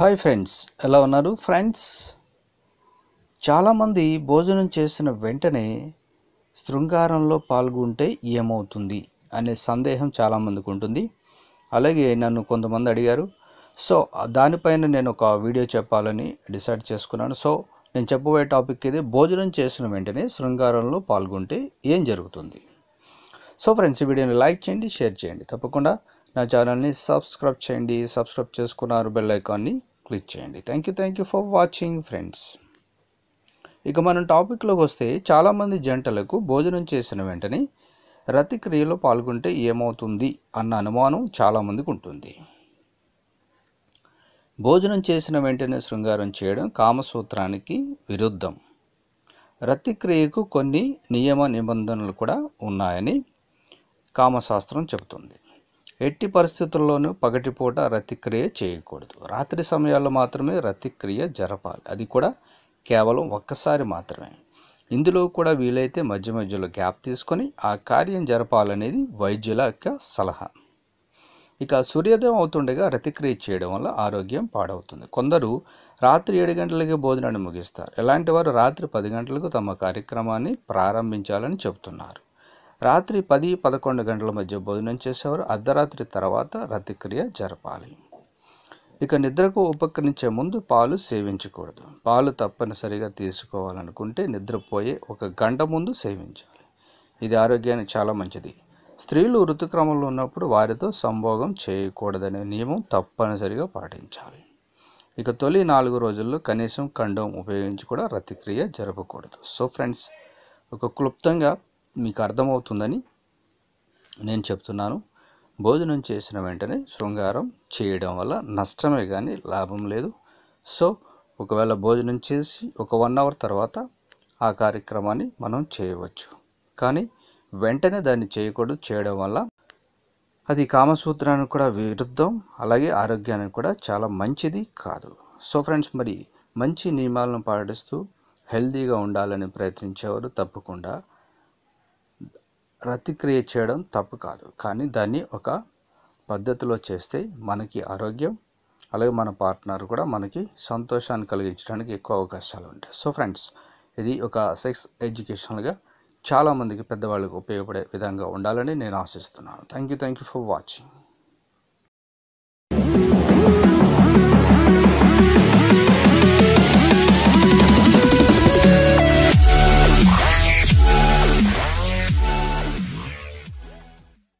Hi friends ఎలా ఉన్నారు? Friends చాలామంది భోజనం చేసిన వెంటనే శృంగారంలో పాల్గొంటే ఏమవుతుంది అనే సందేహం చాలామందికి ఉంటుంది. అలాగే నన్ను కొంతమంది అడిగారు. సో దానిపైన నేను ఒక వీడియో చెప్పాలని డిసైడ్ చేసుకున్నాను. సో నేను చెప్పబోయే టాపిక్ ఇది భోజనం చేసిన వెంటనే శృంగారంలో పాల్గొంటే ఏం జరుగుతుంది? సో ఫ్రెండ్స్ ఈ వీడియోని లైక్ చేయండి షేర్ చేయండి. తప్పకుండా నా ఛానల్ని సబ్స్క్రైబ్ చేయండి. సబ్స్క్రైబ్ చేసుకున్నారు బెల్ ఐకాన్ని క్లిక్ చేయండి. Thank you thank you for watching friends ఇక మనం టాపిక్లోకి వస్తే చాలామంది జంటలకు భోజనం చేసిన వెంటనే రతిక్రియలో పాల్గొంటే ఏమవుతుంది అన్న అనుమానం చాలామందికి ఉంటుంది. భోజనం చేసిన వెంటనే శృంగారం చేయడం కామసూత్రానికి విరుద్ధం. రతిక్రియకు కొన్ని నియమ నిబంధనలు కూడా ఉన్నాయని కామశాస్త్రం చెబుతుంది. ఎట్టి పరిస్థితుల్లోనూ పగటిపూట రతిక్రియ చేయకూడదు. రాత్రి సమయాల్లో మాత్రమే రతిక్రియ జరపాలి. అది కూడా కేవలం ఒక్కసారి మాత్రమే. ఇందులో కూడా వీలైతే మధ్య మధ్యలో గ్యాప్ తీసుకొని ఆ కార్యం జరపాలనేది వైద్యుల యొక్క సలహా. ఇక సూర్యోదయం అవుతుండగా రతిక్రియ చేయడం వల్ల ఆరోగ్యం పాడవుతుంది. కొందరు రాత్రి ఏడు గంటలకే భోజనాన్ని ముగిస్తారు. ఇలాంటి వారు రాత్రి పది గంటలకు తమ కార్యక్రమాన్ని ప్రారంభించాలని చెబుతున్నారు. రాత్రి పది పదకొండు గంటల మధ్య భోజనం చేసేవారు. అర్ధరాత్రి తర్వాత రతిక్రియ జరపాలి. ఇక నిద్రకు ఉపకరించే ముందు పాలు సేవించకూడదు. పాలు తప్పనిసరిగా తీసుకోవాలనుకుంటే నిద్రపోయే ఒక గంట ముందు సేవించాలి. ఇది ఆరోగ్యానికి చాలా మంచిది. స్త్రీలు ఋతుక్రమంలో ఉన్నప్పుడు వారితో సంభోగం చేయకూడదనే నియమం తప్పనిసరిగా పాటించాలి. ఇక తొలి నాలుగు రోజుల్లో కనీసం కండం ఉపయోగించి కూడా రతిక్రియ జరపకూడదు. సో ఫ్రెండ్స్ ఒక క్లుప్తంగా మీకు అర్థమవుతుందని నేను చెప్తున్నాను. భోజనం చేసిన వెంటనే శృంగారం చేయడం వల్ల నష్టమే కానీ లాభం లేదు. సో ఒకవేళ భోజనం చేసి ఒక వన్ అవర్ తర్వాత ఆ కార్యక్రమాన్ని మనం చేయవచ్చు. కానీ వెంటనే దాన్ని చేయకూడదు చేయడం వల్ల అది కామసూత్రానికి కూడా విరుద్ధం అలాగే ఆరోగ్యానికి కూడా చాలా మంచిది కాదు. సో ఫ్రెండ్స్ మరి మంచి నియమాలను పాటిస్తూ హెల్తీగా ఉండాలని ప్రయత్నించేవారు తప్పకుండా. రతిక్రియ చేయడం తప్పు కాదు. కానీ దాన్ని ఒక పద్ధతిలో చేస్తే మనకి ఆరోగ్యం అలాగే మన పార్ట్నర్ కూడా మనకి సంతోషాన్ని కలిగించడానికి ఎక్కువ అవకాశాలు ఉంటాయి. సో ఫ్రెండ్స్ ఇది ఒక సెక్స్ ఎడ్యుకేషనల్గా చాలామందికి పెద్దవాళ్ళకి ఉపయోగపడే విధంగా ఉండాలని నేను ఆశిస్తున్నాను. Thank you thank you for watching.